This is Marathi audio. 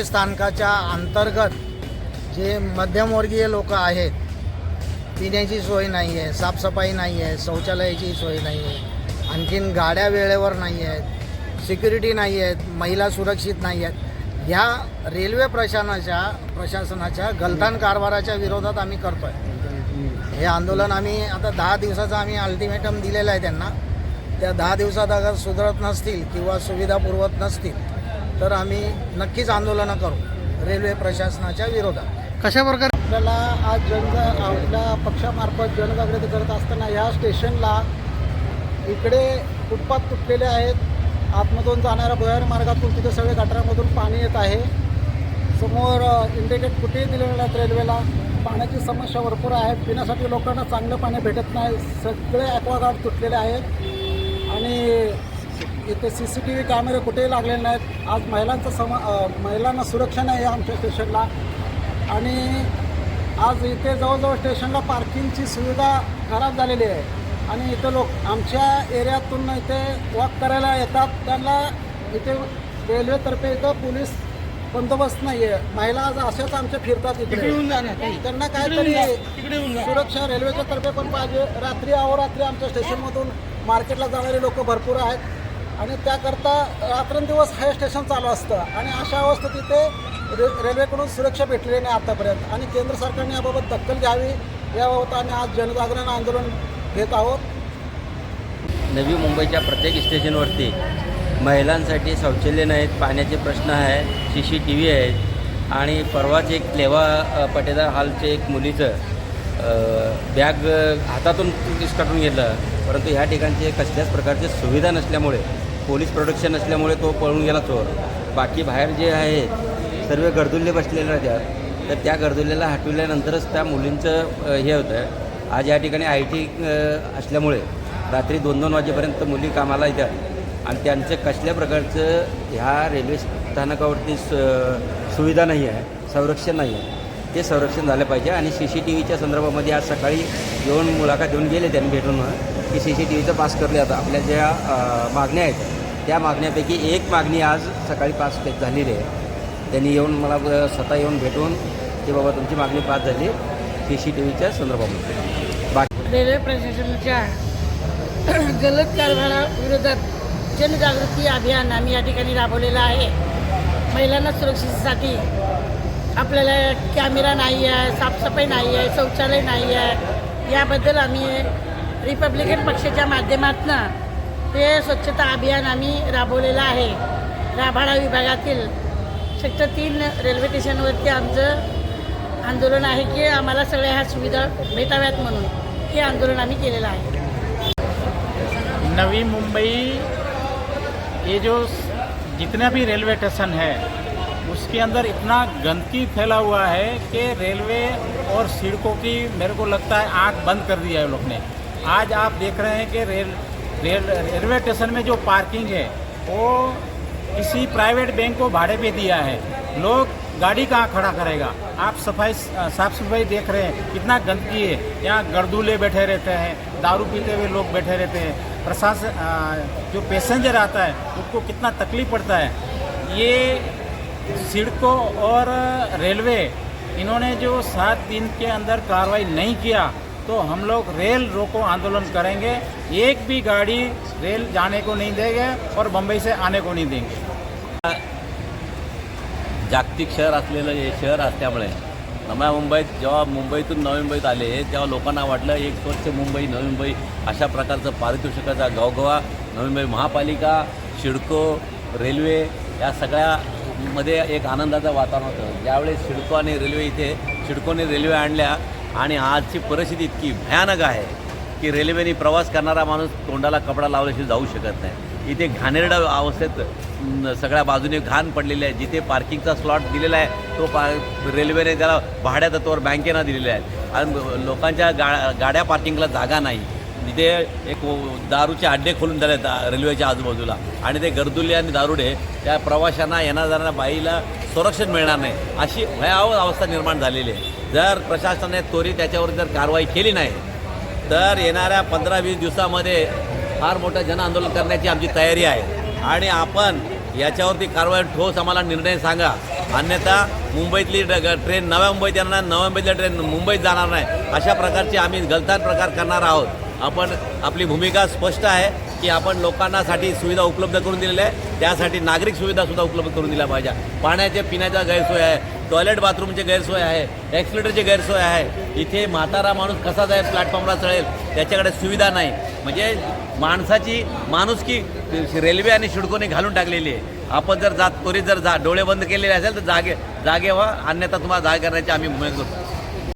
रेल्वे स्थानकाच्या अंतर्गत जे मध्यमवर्गीय लोक आहेत पिण्याची सोय नाही आहे साफसफाई नाही आहे शौचालयाची सोय नाही आहे आणखीन गाड्या वेळेवर नाही आहेत सिक्युरिटी नाही आहेत महिला सुरक्षित नाही आहेत ह्या रेल्वे प्रशासनाच्या प्रशासनाच्या गलथान कारभाराच्या विरोधात आम्ही करतो आहे हे आंदोलन आम्ही आता दहा दिवसाचं आम्ही अल्टिमेटम दिलेलं आहे त्यांना. त्या दहा दिवसात अगर सुधरत नसतील किंवा सुविधा पुरवत नसतील तर आम्ही नक्कीच आंदोलनं करू रेल्वे प्रशासनाच्या विरोधात. कशा प्रकारे? आपल्याला आज जनजा आपल्या पक्षामार्फत जनजागृती करत असताना या स्टेशनला इकडे फुटपाथ तुटलेले आहेत. आतमधून जाणाऱ्या भुयारी मार्गातून तिथे सगळे गटारामधून पाणी येत आहे. समोर इंडिकेट कुठेही दिलेले आहेत रेल्वेला. पाण्याची समस्या भरपूर आहे. पिण्यासाठी लोकांना चांगलं पाणी भेटत नाही. सगळे ॲक्वागार्ड तुटलेले आहेत. आणि इथे सी सी टी व्ही कॅमेरे कुठेही लागलेले नाहीत. आज महिलांचा सम महिलांना सुरक्षा नाही आहे आमच्या स्टेशनला. आणि आज इथे जवळजवळ स्टेशनला पार्किंगची सुविधा खराब झालेली आहे. आणि इथे लोक आमच्या एरियातून इथे वॉक करायला येतात. त्यांना इथे रेल्वेतर्फे इथं पोलीस बंदोबस्त नाही आहे महिला आज अशाच आमच्या फिरतात इकडे. त्यांना काहीतरी सुरक्षा रेल्वेच्या तर्फे पण पाहिजे. रात्री अहोरात्री आमच्या स्टेशनमधून मार्केटला जाणारे लोक भरपूर आहेत. आणि त्याकरता रात्रंदिवस हे स्टेशन चालू असतं. आणि अशा अवस्थेत इथे रे रेल्वेकडून सुरक्षा भेटलेली नाही आतापर्यंत. आणि केंद्र सरकारने याबाबत दखल घ्यावी याबाबत आम्ही आज जनजागरण आंदोलन घेत आहोत. नवी मुंबईच्या प्रत्येक स्टेशनवरती महिलांसाठी शौचालय नाहीत पाण्याचे प्रश्न आहे सी सी टी व्ही आहेत. आणि परवाच एक लेवा पटेदार हॉलचे एक मुलीचं बॅग हातातून काढून घेतलं. परंतु ह्या ठिकाणचे कसल्याच प्रकारची सुविधा नसल्यामुळे पोलीस प्रोटेक्शन असल्यामुळे तो पळून गेला चोर. बाकी बाहेर जे आहे सर्व गर्दुल्ले बसलेले राहतात तर त्या गर्दुल्ल्याला हटविल्यानंतरच त्या मुलींचं हे होतं आज या ठिकाणी आय टी असल्यामुळे रात्री दोन दोन वाजेपर्यंत मुली कामाला येतात. आणि त्यांचं कसल्या प्रकारचं ह्या रेल्वे स्थानकावरती स- सुविधा नाही आहे संरक्षण नाही आहे. ते संरक्षण झालं पाहिजे. आणि सी सी टी व्हीच्या संदर्भामध्ये आज सकाळी येऊन मुलाखत देऊन गेले त्यांनी भेटून. की सी सी टी व्हीचं पास करले आता. आपल्या ज्या मागण्या आहेत त्या मागण्यापैकी एक मागणी आज सकाळी पास झालेली आहे. त्यांनी येऊन मला स्वतः येऊन भेटून की बाबा तुमची मागणी पास झाली सी सी टी व्हीच्या संदर्भामध्ये. बाकी रेल्वे प्रशासनाच्या गलत कारभाराविरोधात जनजागृती अभियान आम्ही या ठिकाणी राबवलेलं आहे. महिलांना सुरक्षेसाठी आपल्याला कॅमेरा नाही आहे साफसफाई नाही आहे शौचालय नाही आहे. याबद्दल आम्ही रिपब्लिकन पक्षाच्या माध्यमातून हे स्वच्छता अभियान आम्ही राबवलेलं आहे. राभाडा विभागातील सेक्टर तीन रेल्वे स्टेशनवरती आमचं आंदोलन आहे की आम्हाला सगळ्या ह्या सुविधा भेटाव्यात म्हणून हे आंदोलन आम्ही केलेलं आहे. नवी मुंबई ये जो जितना भी रेलवे स्टेशन है उसके अंदर इतना गंदगी फैला हुआ है कि रेलवे और सड़कों की मेरे को लगता है आँख बंद कर दिया है लोग ने। आज आप देख रहे हैं कि रेल रेल, रेलवे स्टेशन में जो पार्किंग है, वो किसी प्राइवेट बैंक को भाड़े पे दिया है। लोग गाड़ी कहाँ खड़ा करेगा? आप सफ़ाई, साफ़ सफ़ाई देख रहे हैं, कितना गंदगी है। यहाँ गर्दूले बैठे रहते हैं, दारू पीते हुए लोग बैठे रहते हैं। प्रशासन जो पैसेंजर आता है उसको कितना तकलीफ़ पड़ता है। ये सड़कों और रेलवे, इन्होंने जो सात दिन के अंदर कार्रवाई नहीं किया तो हम लोग रेल रोको आंदोलन करेंगे। एक भी गाड़ी रेल जाने को नहीं देंगे और बम्बई से आने को नहीं देंगे। जागतिक शहर असलेलं हे शहर असल्यामुळे नव्या मुंबईत जेव्हा मुंबईतून नवी मुंबईत आले तेव्हा लोकांना वाटलं एक स्वच्छ मुंबई नवी मुंबई अशा प्रकारचं पारितोषिकाचा गावगवा नवी मुंबई महापालिका शिडको रेल्वे या सगळ्यामध्ये एक आनंदाचं वातावरण होतं. ज्यावेळेस शिडको आणि रेल्वे इथे शिडकोने रेल्वे आणल्या आणि आजची परिस्थिती इतकी भयानक आहे की रेल्वेने प्रवास करणारा माणूस तोंडाला कपडा लावल्याशिवाय जाऊ शकत नाही. इथे घाणेरडा अवस्थेत सगळ्या बाजूने घाण पडलेली आहे. जिथे पार्किंगचा स्लॉट दिलेला आहे तो पा रेल्वेने त्याला भाड्या तत्वावर बँकेनं दिलेला आहे. आणि लोकांच्या गा गाड्या पार्किंगला जागा नाही. तिथे एक दारूचे अड्डे खोलून झाले रेल्वेच्या आजूबाजूला. आणि ते गर्दुले आणि दारुडे त्या प्रवाशांना येणा जाणाऱ्या बाईला संरक्षण मिळणार नाही. अशी भयावह अवस्था निर्माण झालेली आहे. जर प्रशासनाने त्वरित त्याच्यावर जर कारवाई केली नाही तर येणाऱ्या पंधरा वीस दिवसामध्ये फार मोठं जनआंदोलन करण्याची आमची तयारी आहे. आणि आपण याच्यावरती कारवाई ठोस आम्हाला निर्णय सांगा. अन्यथा मुंबईतली ट्रेन नव्या मुंबईत येणार नव्या मुंबईतल्या ट्रेन मुंबईत जाणार नाही. अशा प्रकारची आम्ही गलतान प्रकार करणार आहोत. आपण आपली भूमिका स्पष्ट आहे की आपण लोकांनासाठी सुविधा उपलब्ध करून दिलेल्या आहे त्यासाठी नागरिक सुविधासुद्धा उपलब्ध करून दिल्या पाहिजे. पाण्याच्या पिण्याचा गैरसोय आहे टॉयलेट बाथरूमची गैरसोय आहे ॲक्सिलेटरची गैरसोय आहे. इथे म्हातारा माणूस कसा जाईल प्लॅटफॉर्मला चढेल त्याच्याकडे सुविधा नाही. म्हणजे माणसाची माणुसकी रेल्वे आणि शिडकोने घालून टाकलेली आहे. आपण जर जात त्वरित जर जा डोळे बंद केलेले असेल तर जागे जागे व्हा. अन्यथा तुम्हाला जागे करण्याची आम्ही भूमिका करतो.